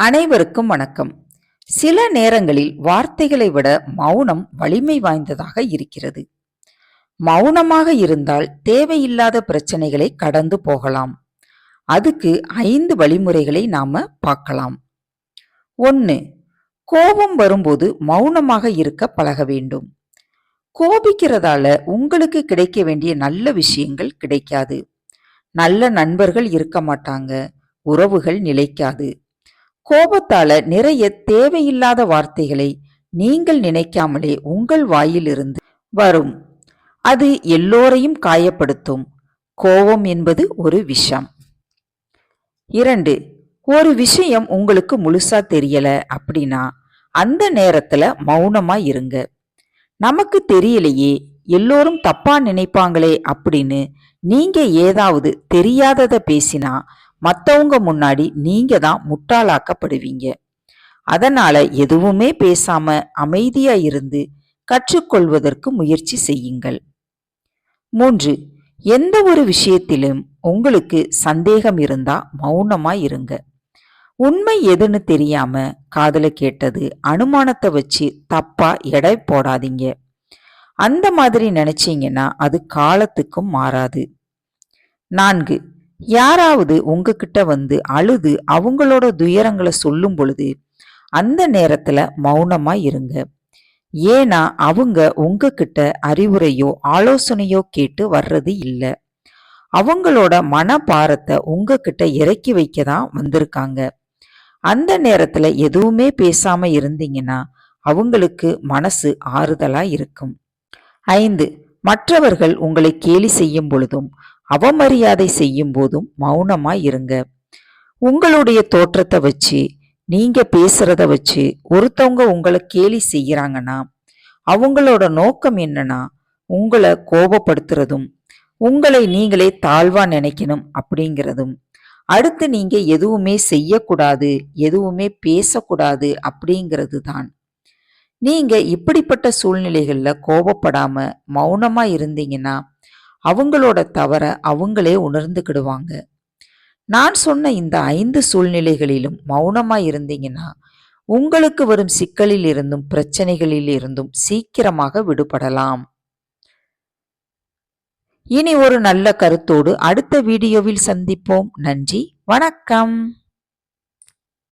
அனைவருக்கும் வணக்கம். சில நேரங்களில் வார்த்தைகளை விட மௌனம் வலிமை வாய்ந்ததாக இருக்கிறது. மௌனமாக இருந்தால் தேவையில்லாத பிரச்சனைகளை கடந்து போகலாம். அதுக்கு ஐந்து வழிமுறைகளை நாம பார்க்கலாம். ஒன்று கோபம் வரும்போது மௌனமாக இருக்க பழக வேண்டும். கோபிக்கிறதால உங்களுக்கு கிடைக்க வேண்டிய நல்ல விஷயங்கள் கிடைக்காது. நல்ல நண்பர்கள் இருக்க மாட்டாங்க. உறவுகள் நிலைக்காது. கோபத்தால நிறைய தேவையில்லாத வார்த்தைகளை நீங்கள் நினைக்காமலே உங்கள் வாயிலிருந்து வரும். அது எல்லோரையும் காயப்படுத்தும். கோபம் என்பது ஒரு விஷம். இரண்டு ஒரு விஷயம் உங்களுக்கு முழுசா தெரியல அப்படின்னா அந்த நேரத்துல மௌனமா இருங்க. நமக்கு தெரியலையே எல்லோரும் தப்பா நினைப்பாங்களே அப்படின்னு நீங்க ஏதாவது தெரியாதத பேசினா மற்றவங்க முன்னாடி நீங்க தான் முட்டாளாக்கப்படுவீங்க. அதனால எதுவுமே பேசாம அமைதியா இருந்து கற்றுக்கொள்வதற்கு முயற்சி செய்யுங்கள். மூன்று எந்த ஒரு விஷயத்திலும் உங்களுக்கு சந்தேகம் இருந்தா மௌனமா இருங்க. உண்மை எதுன்னு தெரியாம காதல கேட்டது அனுமானத்தை வச்சு தப்பா எடை போடாதீங்க. அந்த மாதிரி நினைச்சீங்கன்னா அது காலத்துக்கும் மாறாது. நான்கு யாராவது உங்ககிட்ட வந்து அழுது அவங்களோட துயரங்களை சொல்லும் பொழுது அந்த நேரத்துல மௌனமா இருங்க. ஏன்னா அவங்க உங்ககிட்ட அறிவுரையோ ஆலோசனையோ கேட்டு வர்றது இல்லை. அவங்களோட மனபாரத்தை உங்ககிட்ட இறக்கி வைக்க தான் வந்திருக்காங்க. அந்த நேரத்துல எதுவுமே பேசாம இருந்தீங்கன்னா அவங்களுக்கு மனசு ஆறுதலா இருக்கும். ஐந்து மற்றவர்கள் உங்களை கேலி செய்யும் பொழுதும் அவமரியாதை செய்யும் போதும் மௌனமா இருங்க. உங்களுடைய தோற்றத்தை வச்சு நீங்க பேசுறத வச்சு ஒருத்தவங்க உங்களை கேலி செய்யறாங்கன்னா அவங்களோட நோக்கம் என்னன்னா உங்களை கோபப்படுத்துறதும் உங்களை நீங்களே தாழ்வா நினைக்கணும் அப்படிங்கிறதும். அடுத்து நீங்க எதுவுமே செய்யக்கூடாது எதுவுமே பேசக்கூடாது அப்படிங்கிறது தான் நீங்க இப்படிப்பட்ட சூழ்நிலைகள்ல கோபப்படாம மௌனமா இருந்தீங்கன்னா அவங்களோட தவற அவங்களே உணர்ந்துக்கிடுவாங்க. நான் சொன்ன இந்த ஐந்து சூழ்நிலைகளிலும் மௌனமா இருந்தீங்கன்னா உங்களுக்கு வரும் சிக்கலில் இருந்தும் பிரச்சனைகளில் இருந்தும் சீக்கிரமாக விடுபடலாம். இனி ஒரு நல்ல கருத்தோடு அடுத்த வீடியோவில் சந்திப்போம். நன்றி வணக்கம்.